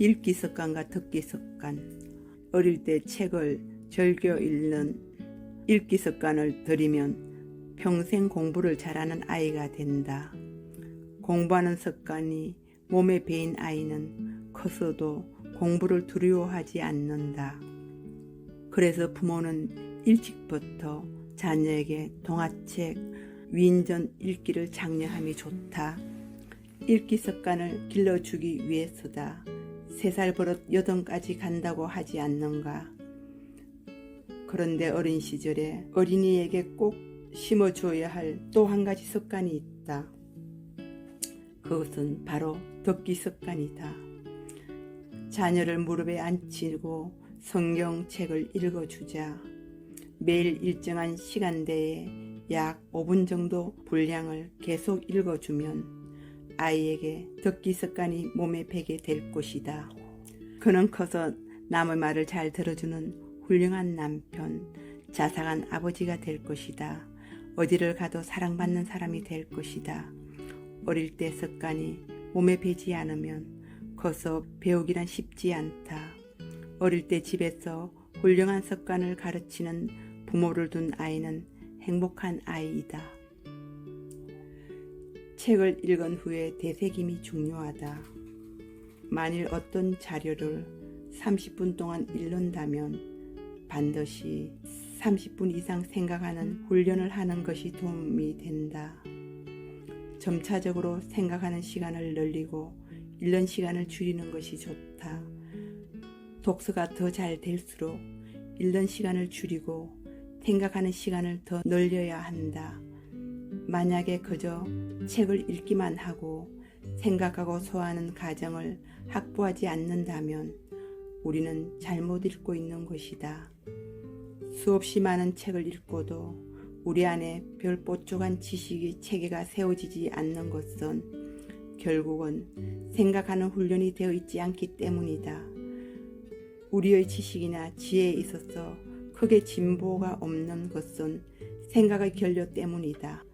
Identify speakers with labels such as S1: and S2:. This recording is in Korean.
S1: 읽기 습관과 듣기 습관. 어릴 때 책을 즐겨 읽는 읽기 습관을 들이면 평생 공부를 잘하는 아이가 된다. 공부하는 습관이 몸에 배인 아이는 커서도 공부를 두려워하지 않는다. 그래서 부모는 일찍부터 자녀에게 동화책, 위인전 읽기를 장려함이 좋다. 읽기 습관을 길러주기 위해서다. 세 살 버릇 여든까지 간다고 하지 않는가. 그런데 어린 시절에 어린이에게 꼭 심어줘야 할 또 한 가지 습관이 있다. 그것은 바로 듣기 습관이다. 자녀를 무릎에 앉히고 성경책을 읽어주자. 매일 일정한 시간대에 약 5분 정도 분량을 계속 읽어주면 아이에게 듣기 습관이 몸에 배게 될 것이다. 그는 커서 남의 말을 잘 들어주는 훌륭한 남편, 자상한 아버지가 될 것이다. 어디를 가도 사랑받는 사람이 될 것이다. 어릴 때 습관이 몸에 배지 않으면 커서 배우기란 쉽지 않다. 어릴 때 집에서 훌륭한 습관을 가르치는 부모를 둔 아이는 행복한 아이이다. 책을 읽은 후에 되새김이 중요하다. 만일 어떤 자료를 30분 동안 읽는다면 반드시 30분 이상 생각하는 훈련을 하는 것이 도움이 된다. 점차적으로 생각하는 시간을 늘리고 읽는 시간을 줄이는 것이 좋다. 독서가 더 잘 될수록 읽는 시간을 줄이고 생각하는 시간을 더 늘려야 한다. 만약에 그저 책을 읽기만 하고 생각하고 소화하는 과정을 확보하지 않는다면 우리는 잘못 읽고 있는 것이다. 수없이 많은 책을 읽고도 우리 안에 별 뽀족한 지식의 체계가 세워지지 않는 것은 결국은 생각하는 훈련이 되어 있지 않기 때문이다. 우리의 지식이나 지혜에 있어서 크게 진보가 없는 것은 생각의 결려 때문이다.